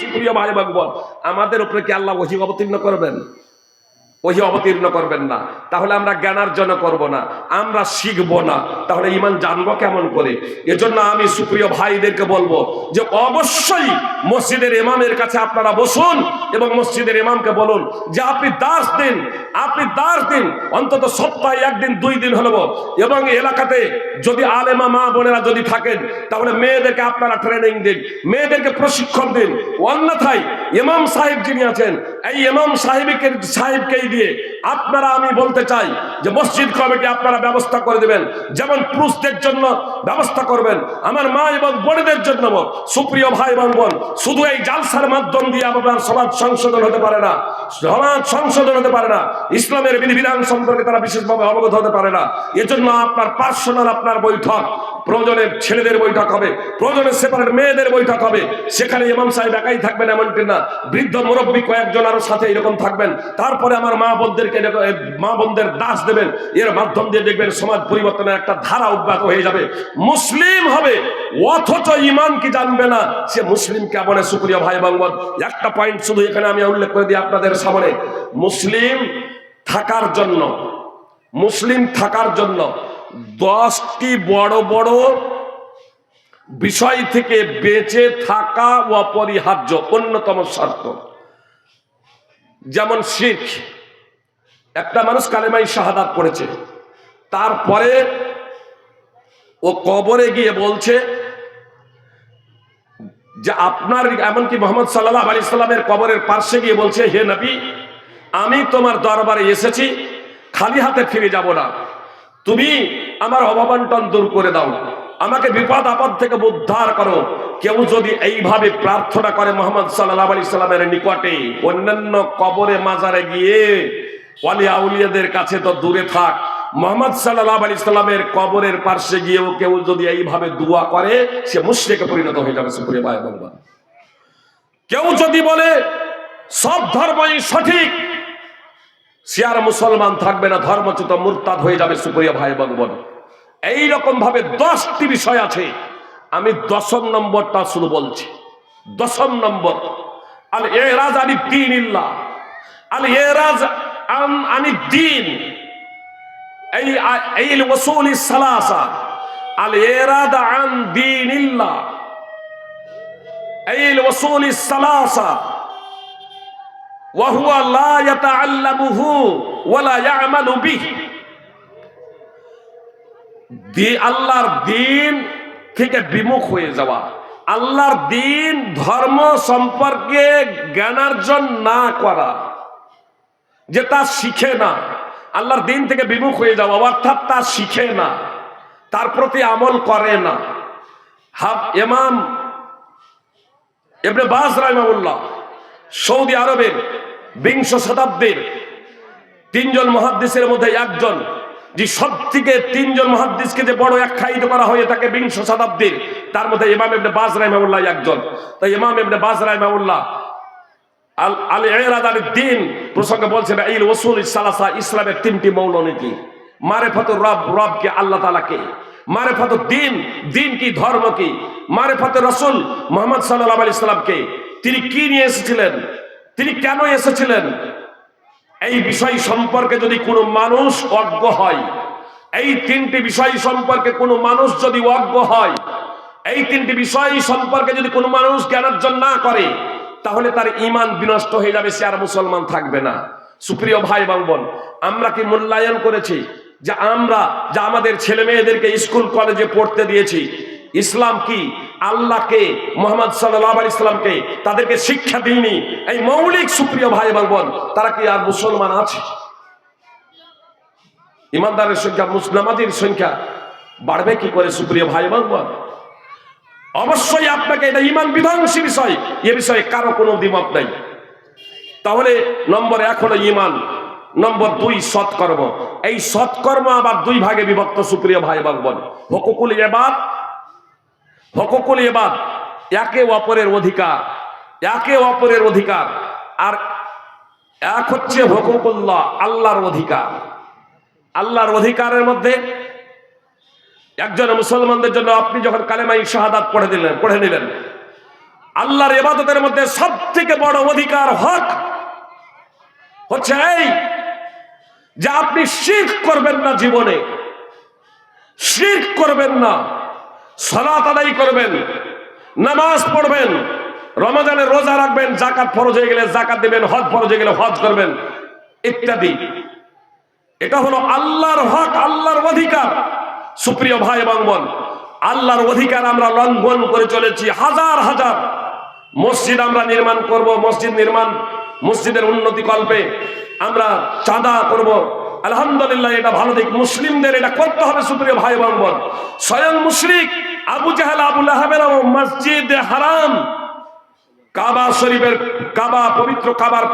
সুপ্রিয় ভাই বল আমাদের উপরে কি আল্লাহ ওহি অবতীর্ণ করবেন? ওহি অবতীর্ণ করবেন না। তাহলে আমরা জ্ঞানার্জন করব না, আমরা শিখব না। তাহলে ইমান জানব কেমন করে? এজন্য আমি সুপ্রিয় ভাইদেরকে বলব যে অবশ্যই মসজিদের ইমামের কাছে আপনারা বসুন এবং মসজিদের ইমামকে বলুন যে আপনি দাস দিন, আপনি দাস দিন, অন্তত সপ্তাহে একদিন, দুই দিন হলো এবং এলাকাতে যদি আলেমা মা বোনেরা যদি থাকেন, তাহলে মেয়েদেরকে আপনারা ট্রেনিং দিন, মেয়েদেরকে প্রশিক্ষণ দিন। অন্যথায় ইমাম সাহেব যিনি আছেন, এই ইমাম সাহেবকে সাহেবকেই দিয়ে আপনারা আমি বলতে চাই যে মসজিদ কমিটি আপনারা ব্যবস্থা করে দেবেন। যেমন পুরুষদের জন্য ব্যবস্থা করবেন, আমার মা এবং বোনদের জন্য সুপ্রিয় ভাই এবং বোন, শুধু এই জালসার মাধ্যম দিয়ে আপনার সমাজ সংশোধন হতে পারে না, সমাজ সংশোধন হতে পারে না, ইসলামের বিধিবিধান সম্পর্কে তারা বিশেষভাবে অবগত হতে পারে না। এজন্য আপনার পার্সোনাল আপনার বৈঠক, প্রয়োজনে ছেলেদের বৈঠক হবে, প্রয়োজনে সেপারেট মেয়েদের বৈঠক হবে, সেখানে ইমাম সাহেব একাই থাকবেন এমনটি না, বৃদ্ধ মুরব্বী কয়েকজন আরও সাথে এরকম থাকবেন, তারপরে আমার মা বোনদেরকে এ, মা বোনদের দাস দেবেন এর মাধ্যম দিয়ে দেখবেন সমাজ পরিবর্তনের একটা ধারা অব্যাহত হয়ে যাবে। মুসলিম হবে অথচ ইমান কি জানবে না? সে মুসলিম কেমন সুপ্রিয় ভাই এবং একটা পয়েন্ট শুধু এখানে আমি উল্লেখ করে দিই আপনাদের সামনে। মুসলিম থাকার জন্য মুসলিম থাকার জন্য দশটি বড় বড় বিষয় থেকে বেঁচে থাকা অপরিহার্য অন্যতম শর্ত। যেমন শিখ একটা মানুষ কালেমাই শাহাদাত পড়েছে। তারপরে ও কবরে গিয়ে বলছে যে আপনার এমনকি মোহাম্মদ সাল্লাহ আলি সাল্লামের কবরের পার্শ্বে গিয়ে বলছে, হে নবী, আমি তোমার দরবারে এসেছি, খালি হাতে ফিরে যাব না। তুমি আমার অভাবন্টন দূর করে দাও। আমাকে বিপদ আপদ থেকে উদ্ধার করো। কেউ যদি এইভাবে প্রার্থনা করে মোহাম্মদ সাল্লাহ আলি সাল্লামের নিকটে, অন্যান্য কবরে মাজারে গিয়ে ওয়ালিয়া উলিয়াদের কাছে তো দূরে থাক। মোহাম্মদ সাল্লাহ আলি সাল্লামের কবরের পার্শ্বে গিয়েও কেউ যদি এইভাবে দোয়া করে, সে মুশ্রিকে পরিণত হয়ে যাবে, সুপ্রিয় ভাই বলবা কেউ যদি বলে, সব ধর্মই সঠিক, সে আর মুসলমান থাকবে না, ধর্মচ্যুত মুরতাদ হয়ে যাবে, সুপ্রিয় ভাই এবং বোন এইরকম ভাবে দশটি বিষয় আছে। আমি দশম নম্বরটা শুধু বলছি। দশম নম্বর আল এরাজ আনি দিন ইল্লাহ আল এরাজ আন আনি দিন এই এই ওসুল সালাসা আল এরাদ আন দিন ইল্লাহ এই ওসুল সালাসা وهو لا يتعلمه ولا يعمل به দি আল্লাহর দিন থেকে বিমুখ হয়ে যাওয়া আল্লাহর দিন ধর্ম সম্পর্কে জ্ঞানার্জন না করা যে তা শিখে না। আল্লাহর দিন থেকে বিমুখ হয়ে যাওয়া অর্থাৎ তা শিখে না। তার প্রতি আমল করে না। হাফ এমাম এমনি বাস রাইমাউল্লাহ সৌদি আরবের বিংশ শতাব্দীর তিনজন মহাদ্দেশের মধ্যে একজন, যে সব থেকে তিনজন মহাদ্দেশকে যে বড় আখ্যায়িত করা হয়ে থাকে বিংশ শতাব্দীর, তার মধ্যে ইমাম এমনি বাজ রাইমাউল্লাহ একজন। তাই ইমাম এমনি বাজ রাইমাউল্লাহ আল আল এরাদ আল দিন প্রসঙ্গে বলছেন এই ওসুল সালাসা ইসলামের তিনটি মৌলনীতি। মারেফাতুর রব রবকে আল্লাহ তালাকে মারেফাতুর দিন দিন রসুল তিনি নিয়ে এসেছিলেন? তিনি কেন এসেছিলেন? এই বিষয় সম্পর্কে যদি কোনো মানুষ অজ্ঞ হয়, এই তিনটি বিষয় সম্পর্কে কোনো মানুষ যদি অজ্ঞ হয়, এই তিনটি বিষয় সম্পর্কে যদি কোনো মানুষ জ্ঞানার্জন না করে তাহলে তার ইমান বিনষ্ট হয়ে যাবে, সে আর মুসলমান থাকবে না। সুপ্রিয় ভাই এবং বোন, আমরা কি মূল্যায়ন করেছি যে আমরা, যা আমাদের ছেলে মেয়েদেরকে স্কুল, কলেজে পড়তে দিয়েছি? ইসলাম কি? আল্লাহকে, মোহাম্মদ সাল্লাহ আলি ইসলামকে তাদেরকে শিক্ষা দিইনি? এই মৌলিক সুপ্রিয় ভাই এবং বোন, তারা কি আর মুসলমান আছে? ইমানদারের সংখ্যা মুসলামাদের সংখ্যা বাড়বে কি করে সুপ্রিয় ভাই এবং বোন? অবশ্যই আপনাকে এটা ইমান বিধ্বংসী বিষয়। এ বিষয়ে কারও কোনো দ্বিমত নাই। তাহলে নম্বর এক হলো ইমান, নম্বর দুই সৎকর্ম। এই সৎকর্ম আবার দুই ভাগে বিভক্ত, সুপ্রিয় ভাই এবং বোন। হকুকুল এবাদ হকুকুল এবাদ একে অপরের অধিকার, একে অপরের অধিকার। আর এক হচ্ছে হকুকুল্লাহ, আল্লাহর অধিকার। আল্লাহর অধিকারের মধ্যে একজন মুসলমানদের জন্য আপনি যখন কালেমাই শাহাদাত পড়ে দিলেন, পড়ে নিলেন, আল্লাহর ইবাদতের মধ্যে সব থেকে বড় অধিকার হক হচ্ছে এই যে আপনি শিখ করবেন না জীবনে শিখ করবেন না, সালাত আদায় করবেন, নামাজ পড়বেন, রমজানের রোজা রাখবেন জাকাত ফরজ হয়ে গেলে জাকাত দেবেন, হজ ফরজ হয়ে গেলে হজ করবেন, ইত্যাদি। এটা হলো আল্লাহর হক, আল্লাহর অধিকার। সুপ্রিয় ভাই এবং বোন, আল্লাহর অধিকার আমরা লঙ্ঘন করে চলেছি, হাজার হাজার। মসজিদ আমরা নির্মাণ করব, মসজিদ নির্মাণ, মসজিদের উন্নতি কল্পে আমরা চাঁদা করব। আলহামদুলিল্লাহ, এটা ভালো দিক। মুসলিমদের এটা করতে হবে, সুপ্রিয় ভাই এবং বোন। স্বয়ং মুশরিক আবু জাহাল আবুল আহাবের মসজিদ হারাম। কাবা শরীফের, কাবা, পবিত্র কাবার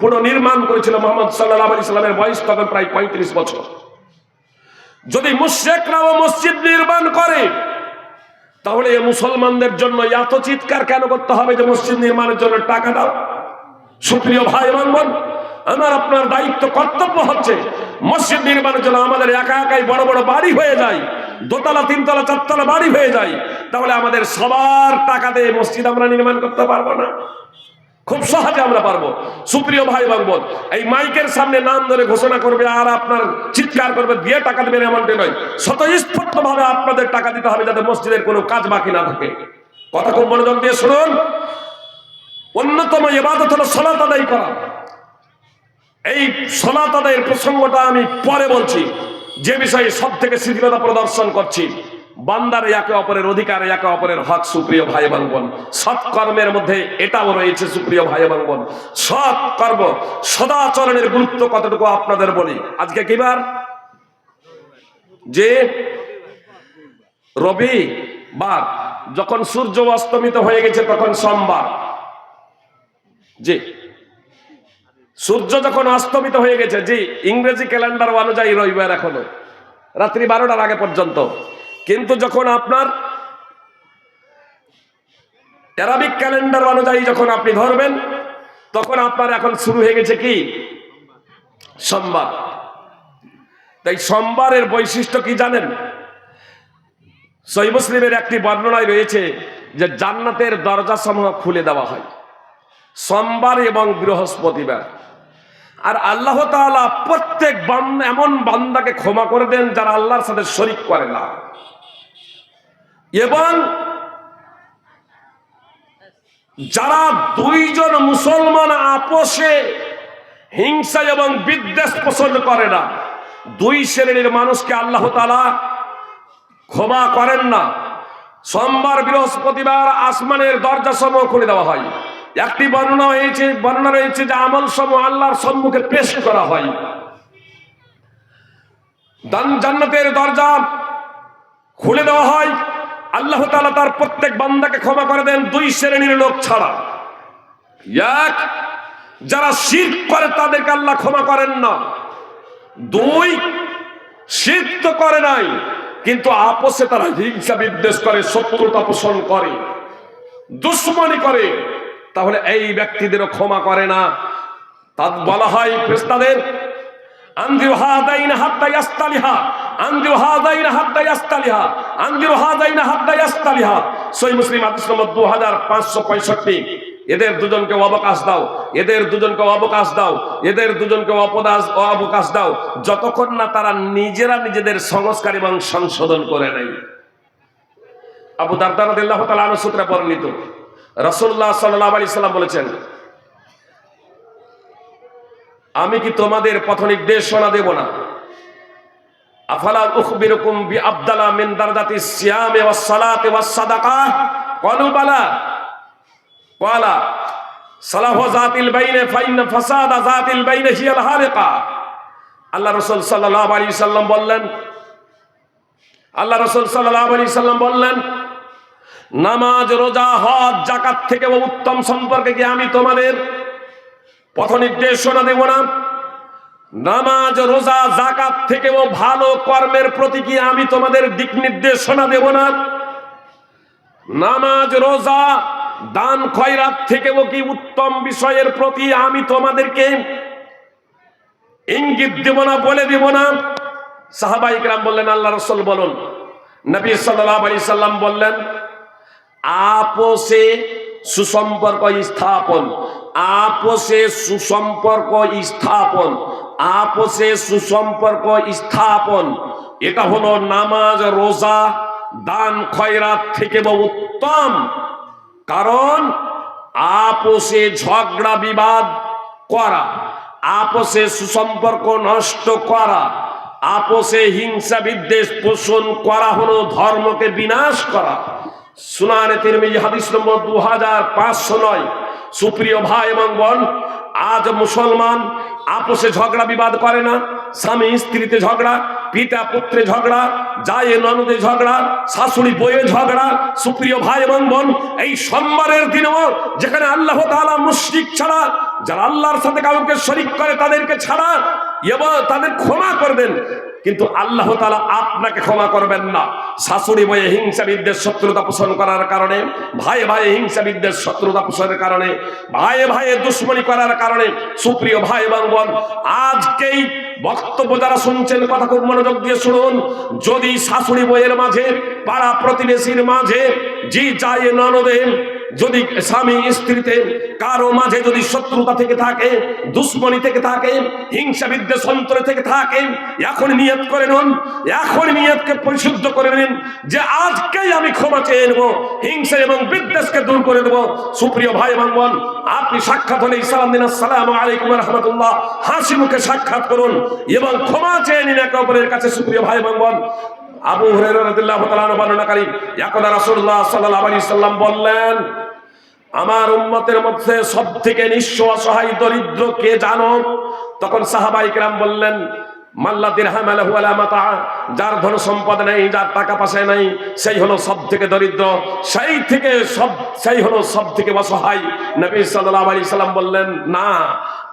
পুনর্নির্মাণ করেছিল মোহাম্মদ সাল্লাহ আলি সাল্লামের বয়স তখন প্রায় পঁয়ত্রিশ বছর। যদি মুশ্রেকরাও মসজিদ নির্মাণ করে, তাহলে মুসলমানদের জন্য এত চিৎকার কেন করতে হবে যে মসজিদ নির্মাণের জন্য টাকা দাও? সুপ্রিয় ভাই এবং বোন, আমার আপনার দায়িত্ব, কর্তব্য হচ্ছে মসজিদ নির্মাণের জন্য আমাদের একা একাই বড় বড় বাড়ি হয়ে যায়, দোতলা, তিনতলা, চারতলা বাড়ি হয়ে যায়। তাহলে আমাদের সবার টাকা দিয়ে মসজিদ আমরা নির্মাণ করতে পারব না। খুব সহজে আমরা পারব। সুপ্রিয় ভাই এবং এই মাইকের সামনে নাম ধরে ঘোষণা করবে, আর আপনার চিৎকার করবে দিয়ে টাকা দেবেন এমনটি নয়। স্বতঃস্ফূর্ত ভাবে আপনাদের টাকা দিতে হবে যাতে মসজিদের কোনো কাজ বাকি না থাকে। কথা খুব মনোযোগ দিয়ে শুনুন। অন্যতম এবাদত হলো সলাত আদায় করা। এই সলাত আদায়ের প্রসঙ্গটা আমি পরে বলছি। যে বিষয়ে সব থেকে শিথিলতা প্রদর্শন করছি। বান্দার একে অপরের অধিকার, একে অপরের হক, সুপ্রিয় ভাই বোন। সৎ কর্মের মধ্যে এটাও রয়েছে, সুপ্রিয় ভাই বোন। সৎ কর্ম সদাচরণের গুরুত্ব কতটুকু আপনাদের বলি? আজকে কিবার যে রবি বার, যখন সূর্য অস্তমিত হয়ে গেছে তখন সোমবার। জি। সূর্য যখন অস্তমিত হয়ে গেছে, জি, ইংরেজি ক্যালেন্ডার অনুযায়ী রবিবার এখনও। রাত্রি বারোটার আগে পর্যন্ত। কিন্তু যখন আপনার অ্যারাবিক ক্যালেন্ডার অনুযায়ী যখন আপনি ধরবেন, তখন আপনার এখন শুরু হয়ে গেছে কি? সোমবার। তাই সোমবারের বৈশিষ্ট্য কি জানেন? সই মুসলিমের একটি বর্ণনায় রয়েছে যে জান্নাতের দরজা সমূহ খুলে দেওয়া হয়। সোমবার এবং বৃহস্পতিবার। আর আল্লাহ প্রত্যেক এমন বান্দাকে ক্ষমা করে দেন যারা আল্লাহর সাথে শরিক করে না। এবং যারা দুইজন মুসলমান আপোষে হিংসা এবং বিদ্বেষ পোষণ করে না, দুই শ্রেণির মানুষকে আল্লাহ তাআলা ক্ষমা করেন না। সোমবার, বৃহস্পতিবার আসমানের দরজা সমূহ খুলে দেওয়া হয়। একটি বর্ণনা হয়েছে, বর্ণনা রয়েছে যে আমল সমূহ আল্লাহর সম্মুখে পেশ করা হয়। জান্নাতের দরজা খুলে দেওয়া হয়। আল্লাহ তালা তার প্রত্যেক বান্দাকে ক্ষমা করে দেন, দুই শ্রেণির লোক ছাড়া। এক, যারা শির করে তাদেরকে আল্লাহ ক্ষমা করেন না। দুই শীত তো করে নাই, কিন্তু আপোষে তারা হিংসা বিদ্বেষ করে, শত্রুতা পোষণ করে, দুশ্মনী করে। তাহলে এই ব্যক্তিদেরও ক্ষমা করে না। তা বলা হয় ফেরেশতাদের আনজির হাদাইনা হাত্তা ইয়াস্তালিহা আনজির হাদাইনা হাত্তা ইয়াস্তালিহা, আনজির হাদাইনা হাত্তা ইয়াস্তালিহা। সহিহ মুসলিম হাদিস নম্বর 2565 এদের দুজনকে অবকাশ দাও, এদের দুজনকে অবকাশ দাও, এদের দুজনকে অপদাস অবকাশ দাও, যতক্ষণ না তারা নিজেরা নিজেদের সংস্কার এবং সংশোধন করে নেয়। আবু দারদা রাদিয়াল্লাহু তাআলা আনহু সূত্রে বর্ণিত, রাসূলুল্লাহ সাল্লাল্লাহু আলাইহি সাল্লাম বলেছেন, আমি কি তোমাদের পথ নির্দেশনা দেব না? আফালা উখবিরুকুম বি আবদালা মিন দারজাতি সিয়ামে ওয়াস সালাতে ওয়াস সাদাকাহ ক্বালু বালা। ক্বালা, সালাহু যাতিল বাইনে ফাইন ফাসাদা যাতিল বাইনে হিয়াল হারিকা। আল্লাহ রাসূল সাল্লাল্লাহু আলাইহি সাল্লাম বললেন, আল্লাহ রাসূল সাল্লাল্লাহু আলাইহি সাল্লাম বললেন, নামাজ, রোজা, হজ জাকাত থেকে উত্তম সম্পর্কে কি আমি তোমাদের পথ নির্দেশনা দেব না? নামাজ, রোজা জাকাত থেকেও ভালো কর্মের প্রতি কি আমি তোমাদের দিক নির্দেশনা দেব না? নামাজ, রোজা, দান খয়রাত থেকেও কি উত্তম বিষয়ের প্রতি আমি তোমাদেরকে ইঙ্গিত দেব না, বলে দেব না? সাহাবাইকরাম বললেন, আল্লাহ রসুল বলুন, নবী সাল্লাল্লাহু আলাইহি সাল্লাম বললেন আপোষে সুসম্পর্ক স্থাপন আপোষে সুসম্পর্ক স্থাপন আপোষে সুসম্পর্ক স্থাপন এটা হলো নামাজ, রোজা, দান, খয়রাত থেকে উত্তম। কারণ আপোষে ঝগড়া, বিবাদ করা আপোষে সুসম্পর্ক নষ্ট করা আপোষে হিংসা, বিদ্বেষ পোষণ করা হলো ধর্মকে বিনাশ করা। সুনানে তিরমিজি হাদিস নম্বর দু হাজার পাঁচশো নয়। সুপ্রিয় ভাই এবং বোন, আজ মুসলমান আপোষে ঝগড়া বিবাদ করে না। স্বামী স্ত্রীতে ঝগড়া, পিতা পুত্রে ঝগড়া যায় ননদে ঝগড়া, শাশুড়ি বইয়ে ঝগড়া। সুপ্রিয় ভাই এবং বোন, এই সোমবারের দিনেও যেখানে আল্লাহ তালা মুশরিক ছাড়া, যারা আল্লাহর সাথে কাউকে শরিক করে তাদেরকে ছাড়া তাদের ক্ষমা করবেন। কিন্তু আল্লাহ তালা আপনাকে ক্ষমা করবেন না। শাশুড়ি বয়ে হিংসা বিদ্বেষ শত্রুতা পোষণ করার কারণে, ভাই ভাই হিংসা বিদ্বেষ শত্রুতা পোষণের কারণে, ভাই ভাই দুশ্মনী করার কারণে, সুপ্রিয় ভাই এবং বোন, আজকেই বক্তব্য যারা শুনছেন, কথা খুব মনোযোগ দিয়ে শুনুন। যদি শাশুড়ি বইয়ের মাঝে, পাড়া প্রতিবেশীর মাঝে, জি যায় ননদে যদি স্বামী স্ত্রীতে কারও মাঝে যদি শত্রুতা থেকে থাকে, দুশ্মনী থেকে থাকে হিংসা বিদ্বেষ অন্তরে থেকে থাকে, এখন নিয়ত করে নিন, এখন নিয়তকে পরিশুদ্ধ করে নিন যে আজকেই আমি ক্ষমা চেয়ে নেব, হিংসা এবং বিদ্বেষকে দূর করে দেব। সুপ্রিয় ভাই এবং বোন, আপনি সাক্ষাৎ হলে ইসলাম দিন, আসসালাম আলাইকুম রহমতুল্লাহ। হাসি মুখে সাক্ষাৎ করুন এবং ক্ষমা চেয়ে নিন একে অপরের কাছে। সুপ্রিয় ভাই এবং বোন আবু আলাইহি সাল্লাম বললেন, আমার উম্মতের মধ্যে সব থেকে নিঃস্ব অসহায় দরিদ্র কে জানো? তখন সাহাবাই কিরাম বললেন, মাল্লা মাতা, যার ধন সম্পদ নেই, যার টাকা পয়সা নেই, সেই হলো সব থেকে দরিদ্র, সেই থেকে সব, সেই হলো সব থেকে অসহায়। নবী সাল্লাম বললেন, না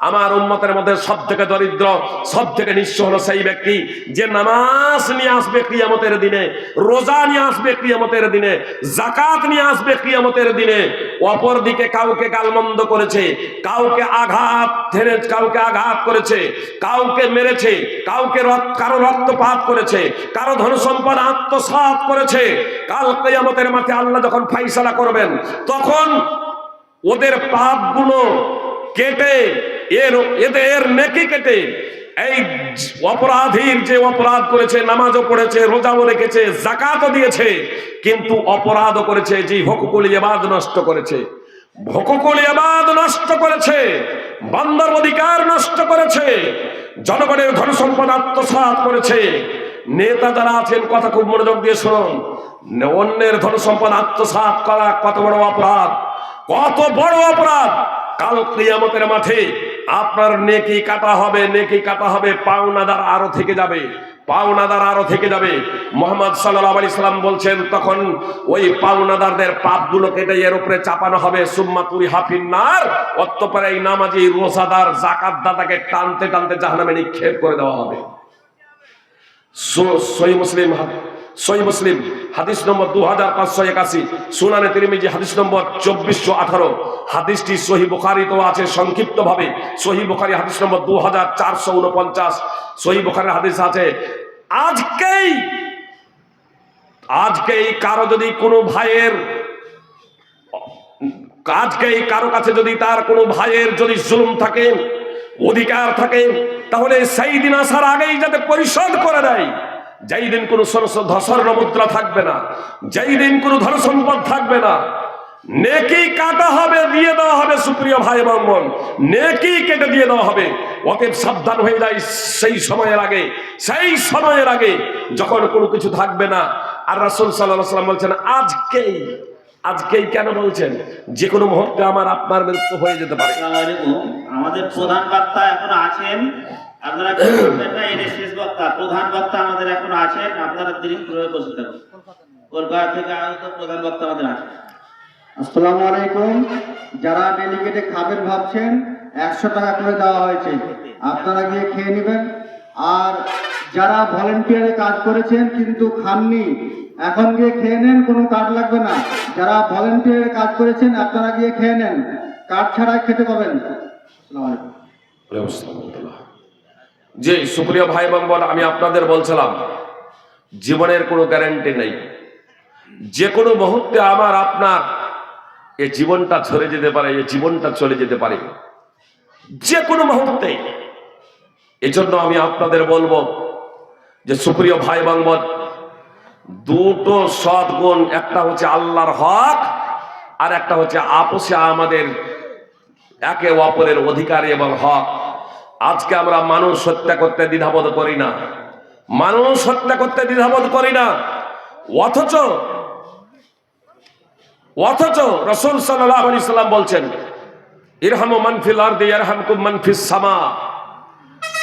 আমার উন্মতের মধ্যে সব থেকে দরিদ্র সব থেকে নিঃস্ব হলো সেই ব্যক্তি যে নামাজ নিয়ে আসবে কিয়ামতের দিনে, রোজা নিয়ে আসবে কিয়ামতের দিনে জাকাত নিয়ে আসবে কিয়ামতের দিনে। অপর দিকে কাউকে গালমন্দ করেছে, কাউকে আঘাত ধরে, কাউকে আঘাত করেছে, কাউকে মেরেছে, কাউকে কারও রক্তপাত করেছে, কারও ধন সম্পদ আত্মসাৎ করেছে। কাল কিয়ামতের মাঠে আল্লাহ যখন ফাইসালা করবেন, তখন ওদের পাপগুলো কেটে এর, এদের নেকি কেটে এই অপরাধীর যে অপরাধ করেছে, নামাজও পড়েছে, রোজাও রেখেছে জাকাতও দিয়েছে, কিন্তু অপরাধও করেছে, যে হকুকুল এবাদ নষ্ট করেছে। হকুকুল এবাদ নষ্ট করেছে, বান্দার অধিকার নষ্ট করেছে, জনগণের ধন সম্পদ আত্মসাৎ করেছে। নেতা যারা আছেন, কথা খুব মনোযোগ দিয়ে শুনুন। অন্যের ধন সম্পদ আত্মসাৎ করা কত বড় অপরাধ, কত বড় অপরাধ, কাল কিয়ামতের মাঠে আপনার নেকি কাটা হবে, নেকি কাটা হবে, পাওনাদার আরও থেকে যাবে, পাওনাদার আরও থেকে যাবে। মোহাম্মদ সাল্লাহ আলি বলছেন, তখন ওই পাওনাদারদের পাপগুলো কেটে এর উপরে চাপানো হবে। সুম্মা তুরি হাফিন্নার অত্যপরে এই নামাজি রোজাদার জাকাত দাতাকে টানতে টানতে জাহানামে নিক্ষেপ করে দেওয়া হবে। মুসলিম সই মুসলিম, হাদিস নম্বর দু হাজার পাঁচশো একাশি, সুনানে তিরিমিজি হাদিস নম্বর চব্বিশশো আঠারো। হাদিসটি সহি বুখারিতেও আছে সংক্ষিপ্ত ভাবে সহি বুখারি হাদিস নম্বর দু হাজার চারশো উনপঞ্চাশ। সহি বুখারের হাদিস আছে, আজকেই আজকেই কারও যদি কোনো ভাইয়ের, আজকেই কারও কাছে যদি তার কোনো ভাইয়ের যদি জুলুম থাকে, অধিকার থাকে, তাহলে সেই দিন আসার আগেই যাতে পরিশোধ করে দেয়। যেই দিন কোনো স্বর্ণ মুদ্রা থাকবে না। যেই দিন কোনো ধন সম্পদ থাকবে না। নেকি কাটা হবে, দিয়ে দেওয়া হবে সুপ্রিয় ভাই এবং বোন। নেকি কেটে দিয়ে দেওয়া হবে। অতএব সাবধান হয়ে যায় সেই সময়ের আগে, সেই সময়ের আগে যখন কোনো কিছু থাকবে না, আর রাসূল আলাইহি সাল্লাম বলছেন, আজকেই আজকেই কেন বলছেন? যে কোনো মুহূর্তে আমার, আপনার মৃত্যু হয়ে যেতে পারে। আমাদের প্রধান বক্তা এখন আছেন। আপনারা না? শেষ বক্তা, প্রধান বক্তা আমাদের এখন আছেন। আপনারা তিনি প্রয়োগ কলকাতা থেকে আগত প্রধান বক্তা আমাদের আছেন। আসসালামু আলাইকুম। যারা ডেলিগেটে খাবেন ভাবছেন, একশো টাকা করে দেওয়া হয়েছে। আপনারা গিয়ে খেয়ে নেবেন। আর যারা ভলেন্টিয়ারে কাজ করেছেন কিন্তু খাননি, এখন গিয়ে খেয়ে নেন, কোনো কার্ড লাগবে না। যারা ভলেন্টিয়ারে কাজ করেছেন, আপনারা গিয়ে খেয়ে নেন। কার্ড ছাড়াই খেতে পাবেন। যে সুপ্রিয় ভাই এবং আমি আপনাদের বলছিলাম, জীবনের কোনো গ্যারান্টি নেই। যে কোনো মুহূর্তে আমার, আপনার এ জীবনটা ঝরে যেতে পারে, এ জীবনটা চলে যেতে পারে। যে কোনো মুহূর্তে। এজন্য আমি আপনাদের বলব যে সুপ্রিয় ভাই বাংবদ দুটো সৎ গুণ, একটা হচ্ছে আল্লাহর হক আর একটা হচ্ছে আপোষে আমাদের একে অপরের অধিকারী এবং হক। আজকে আমরা মানুষ হত্যা করতে দ্বিধাবোধ করি না। মানুষ হত্যা করতে দ্বিধাবোধ করি না। অথচ অথচ রসুল সাল্লাহ আলি সাল্লাম বলছেন, ইরহামু মানফিল আরদি, ইয়ারহামকুম মানফিস সামা।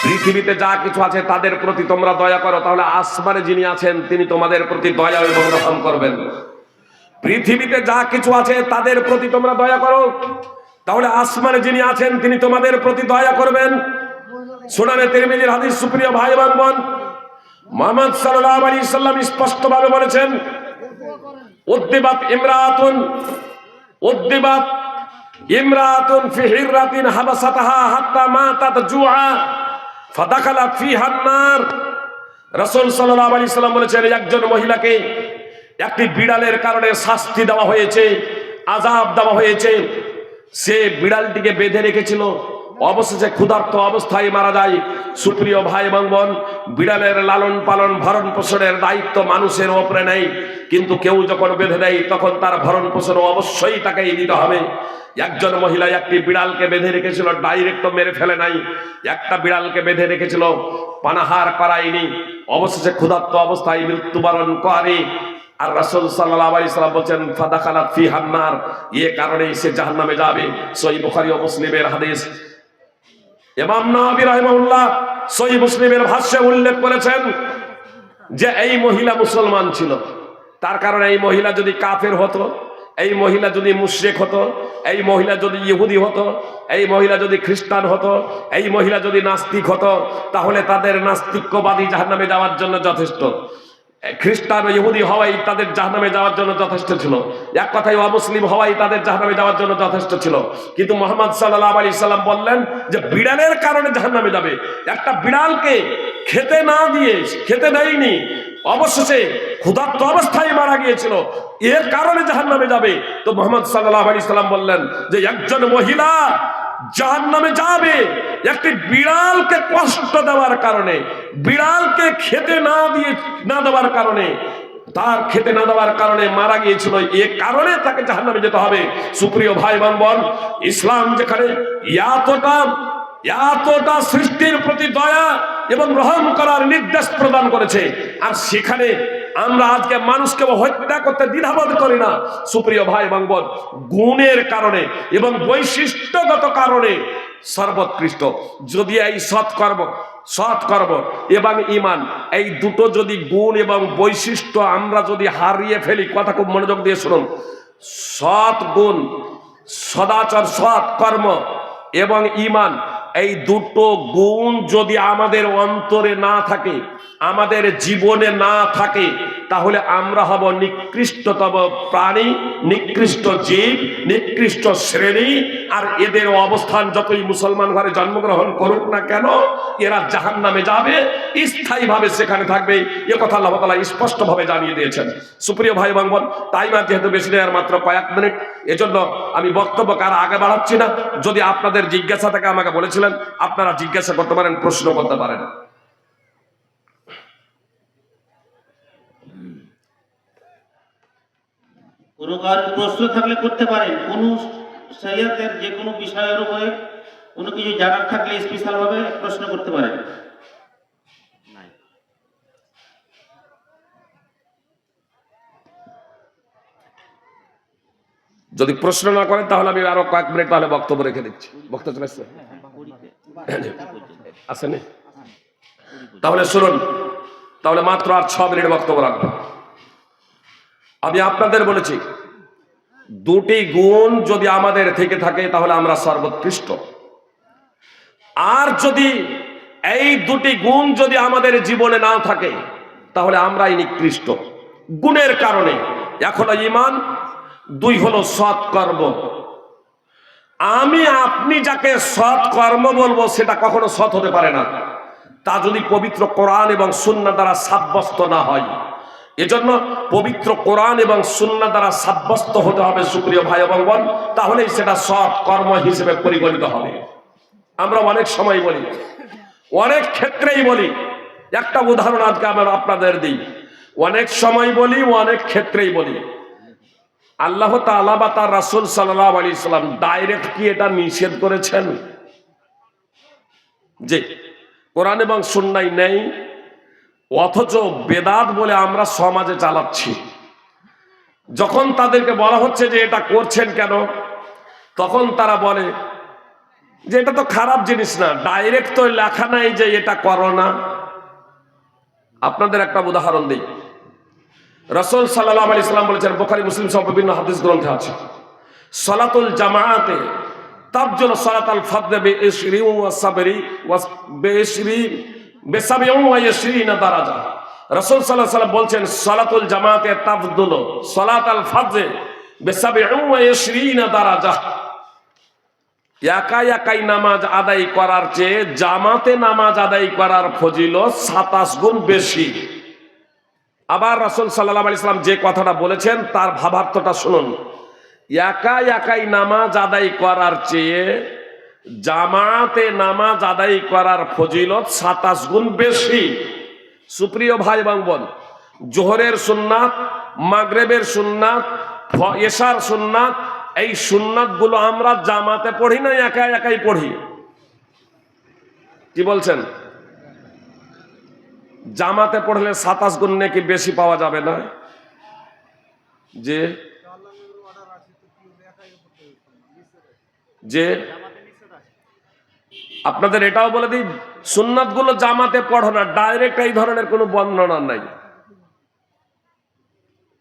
পৃথিবীতে যা কিছু আছে তাদের প্রতি তোমরা দয়া করো, তাহলে আসমানে যিনি আছেন, তিনি তোমাদের প্রতি দয়া এবং রহম করবেন। পৃথিবীতে যা কিছু আছে তাদের প্রতি তোমরা দয়া করো, তাহলে আসমানে যিনি আছেন, তিনি তোমাদের প্রতি দয়া করবেন। সুনানে তিরমিজির হাদিস, সুপ্রিয় ভাই বোন, মোহাম্মদ সাল্লাল্লাহু আলাইহি সাল্লাম স্পষ্টভাবে বলেছেন উদ্দিবাত ইমরাতুন উদ্দিবাত ইমরাতুন ফি হিররাতিন হাবাসাতাহা হাত্তা মাতাত জুআ ফাদাখালাত ফিহা নার রাসূল সাল্লাল্লাহু আলাইহি সাল্লাম বলেছেন, একজন মহিলাকে একটি বিড়ালের কারণে শাস্তি দেওয়া হয়েছে, আযাব দেওয়া হয়েছে। সে বিড়ালটিকে বেঁধে রেখেছিল। অবশেষে ক্ষুধার্ত অবস্থায় মারা যায়। সুপ্রিয় ভাই এবং বোন, বিড়ালের লালন পালন ভরণ পোষণের দায়িত্ব মানুষের ওপরে নেই। কিন্তু কেউ যখন বেঁধে দেয়, তখন তার ভরণ পোষণ অবশ্যই তাকেই দিতে হবে। একজন মহিলা একটি বিড়ালকে বেঁধে রেখেছিল ডাইরেক্ট মেরে ফেলে নাই। একটা বিড়ালকে বেঁধে রেখেছিল, পানাহার করায়নি। অবশেষে ক্ষুধার্ত অবস্থায় মৃত্যুবরণ করে। আর রাসূল সাল্লাল্লাহু আলাইহি সাল্লাম বলেন ফাদাখালাত ফি হান্নার ইয়ে কারণেই সে জাহান্নামে যাবে। সহিহ বুখারী ও মুসলিমের হাদিস। ইমাম নবী রাহিমাহুল্লাহ সহিহ মুসলিমের ভাষ্যে উল্লেখ করেছেন যে, এই মহিলা মুসলমান ছিল। তার কারণে এই মহিলা যদি কাফের হতো, এই মহিলা যদি মুশরিক হতো, এই মহিলা যদি ইহুদি হতো, এই মহিলা যদি খ্রিস্টান হতো, এই মহিলা যদি নাস্তিক হতো, তাহলে তাদের নাস্তিক্যবাদী জাহান্নামে যাওয়ার জন্য যথেষ্ট। খ্রিস্টান ইহুদি হওয়াই তাদের জাহান্নামে যাওয়ার জন্য যথেষ্ট ছিল। এক কথায় অমুসলিম হওয়াই তাদের জাহান্নামে যাওয়ার জন্য যথেষ্ট ছিল। কিন্তু মোহাম্মদ সাল্লাহ আলী সাল্লাম বললেন যে বিড়ালের কারণে জাহান্নামে যাবে। একটা বিড়ালকে খেতে না দিয়ে, খেতে দেয়নি অবশেষে ক্ষুধার্ত অবস্থায় মারা গিয়েছিল। এর কারণে জাহান্নামে যাবে। তো মোহাম্মদ সাল্লাহ আলী সাল্লাম বললেন যে, একজন মহিলা জাহান নামে যাবে একটি বিড়ালকে কষ্ট দেওয়ার কারণে, বিড়ালকে খেতে না দিয়ে, না দেওয়ার কারণে, তার খেতে না দেওয়ার কারণে মারা গিয়েছিল। এ কারণে তাকে জাহান নামে যেতে হবে। সুপ্রিয় ভাই বোন, ইসলাম যেখানে এতটা এতটা সৃষ্টির প্রতি দয়া এবং রহম করার নির্দেশ প্রদান করেছে। আর সেখানে আমরা আজকে মানুষকে হত্যা করতে দ্বিধাবোধ করি না। সুপ্রিয় ভাই এবং বোন, গুণের কারণে এবং বৈশিষ্ট্যগত কারণে সর্বোৎকৃষ্ট। যদি এই সৎকর্ম সৎকর্ম এবং ইমান এই দুটো যদি গুণ এবং বৈশিষ্ট্য আমরা যদি হারিয়ে ফেলি, কথা খুব মনোযোগ দিয়ে শুনুন। সৎ গুণ, সদাচর সৎ কর্ম এবং ইমান এই দুটো গুণ যদি আমাদের অন্তরে না থাকে আমাদের জীবনে না থাকে তাহলে আমরা হব নিকৃষ্টতম প্রাণী, নিকৃষ্ট জীব, নিকৃষ্ট শ্রেণি। আর এদের অবস্থান যতই মুসলমান ঘরে জন্মগ্রহণ করুক না কেন, এরা জাহান নামে যাবে, স্থায়ীভাবে সেখানে থাকবে। এ কথা আল্লাহ স্পষ্টভাবে জানিয়ে দিয়েছেন। সুপ্রিয় ভাই বাঙ্গন টাইম আর যেহেতু বেশি নেই মাত্র কয়েক মিনিট, এজন্য আমি বক্তব্য কার আগে বাড়াচ্ছি না। যদি আপনাদের জিজ্ঞাসা থেকে, আমাকে বলেছিলেন, আপনারা জিজ্ঞাসা করতে পারেন, প্রশ্ন করতে পারেন। কোনো কারোর প্রশ্ন থাকলে করতে পারেন। কোনো সৈয়দের যে কোনো বিষয়ের উপরে কোনো কিছু জানার থাকলে স্পেশালভাবে প্রশ্ন করতে পারেন। যদি প্রশ্ন না করেন তাহলে আমি আরও কয়েক মিনিট তাহলে বক্তব্য রেখে দিচ্ছি। বক্তব্য চলে আসছে? আসেনি। তাহলে শুনুন তাহলে মাত্র আর ছ মিনিট বক্তব্য রাখব। আমি আপনাদের বলেছি, দুটি গুণ যদি আমাদের থেকে থাকে, তাহলে আমরা সর্বোৎকৃষ্ট। আর যদি এই দুটি গুণ যদি আমাদের জীবনে না থাকে, তাহলে আমরাই নিকৃষ্ট। গুণের কারণে। হলো ইমান, দুই হলো সৎ কর্ম আমি আপনি যাকে সৎ কর্ম বলব, সেটা কখনো সৎ হতে পারে না। তা যদি পবিত্র কোরআন এবং সুন্না দ্বারা সাব্যস্ত না হয়। এজন্য পবিত্র কোরআন এবং সুন্না দ্বারা সাব্যস্ত হতে হবে, সুপ্রিয় ভাই এবং বোন তাহলেই সেটা সৎ কর্ম হিসেবে পরিগণিত হবে। আমরা অনেক সময় বলি, অনেক ক্ষেত্রেই বলি, একটা উদাহরণ আজকে আমরা আপনাদের দিই। অনেক সময় বলি, অনেক ক্ষেত্রেই বলি। আল্লাহ তাআলা বা তার রাসূল সাল্লাল্লাহু আলাইহি সাল্লাম ডাইরেক্ট কি এটা নিষেধ করেছেন? যে কোরআন এবং সুন্নাই নেই অথচ বেদাত বলে আমরা সমাজে চালাচ্ছি। যখন তাদেরকে বলা হচ্ছে যে এটা করছেন কেন, তখন তারা বলে যে এটা তো খারাপ জিনিস না ডাইরেক্ট তো লেখা নাই যে এটা করো না। আপনাদের একটা উদাহরণ দিই। রসুল সাল্লাহ আলি সাল্লাম বলেছেন, বোখারি, মুসলিম সব বিভিন্ন হাদিস গ্রন্থে আছে। সলাতুল জামাতে তার জন্য সলাত আল ফাদে দারাজা রাসূল সাল্লাল্লাহু সাল্লাম বলছেন, সলাতুল জামাতে তাফদুল সলাত আল ফাদে বে সাবি ওয়া না দারাজা একাই একাই নামাজ আদায় করার চেয়ে জামাতে নামাজ আদায় করার ফজিলত সাতাশ গুণ বেশি। আবার রাসুল সাল্লাহ আলি সাল্লাম যে কথাটা বলেছেন, তার ভাবার্থটা শুনুন। একাই একাই নামাজ আদায় করার চেয়ে জামাতে নামাজ আদায় করার ফজিলত সাতাশ গুণ বেশি। সুপ্রিয় ভাই এবং বোন, জোহরের সুন্নাত, মাগরেবের সুন্নাত, এশার সুন্নাত, এই সুন্নাতগুলো আমরা জামাতে পড়ি না, একা একাই পড়ি। কি বলছেন? জামাতে পড়লে সাতাশ গুণ নাকি বেশি পাওয়া যাবে না? যে যে আপনাদের এটাও বলে দিই সুন্নাতগুলো জামাতে পড়ো না ডাইরেক্ট এই ধরনের কোনো বর্ণনা নাই।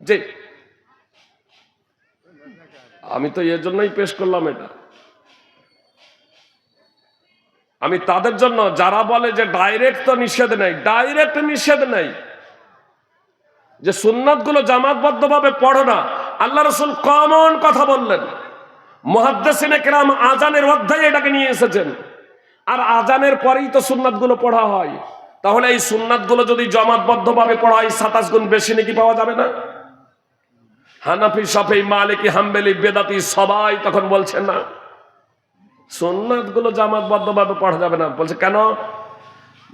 যে আমি তো এর জন্যই পেশ করলাম এটা। আমি তাদের জন্য যারা বলে যে ডাইরেক্ট তো নিষেধ নেই ডাইরেক্ট নিষেধ নেই, যে সুন্নাতগুলো জামাতবদ্ধ ভাবে পড়ো না। আল্লাহ রসুল কমন কথা বললেন। মহাদ্দেসিনে কেরাম আজানের অধ্যায়ে এটাকে নিয়ে এসেছেন। আর আজানের পরেই তো সুন্নাতগুলো পড়া হয়। তাহলে এই সুন্নাতগুলো যদি জমাতবদ্ধ ভাবে পড়া হয়, সাতাশ গুণ বেশি নাকি পাওয়া যাবে না? হানাফি, সাফি, মালিকি, হাম্বেলি, বেদাতি সবাই তখন বলছে না। সুন্নাতগুলো জামাতবদ্ধ ভাবে পড়া যাবে না। বলছে কেন?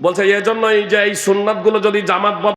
বলছে, এজন্যই যে এই সুন্নাতগুলো যদি জামাতবদ্ধ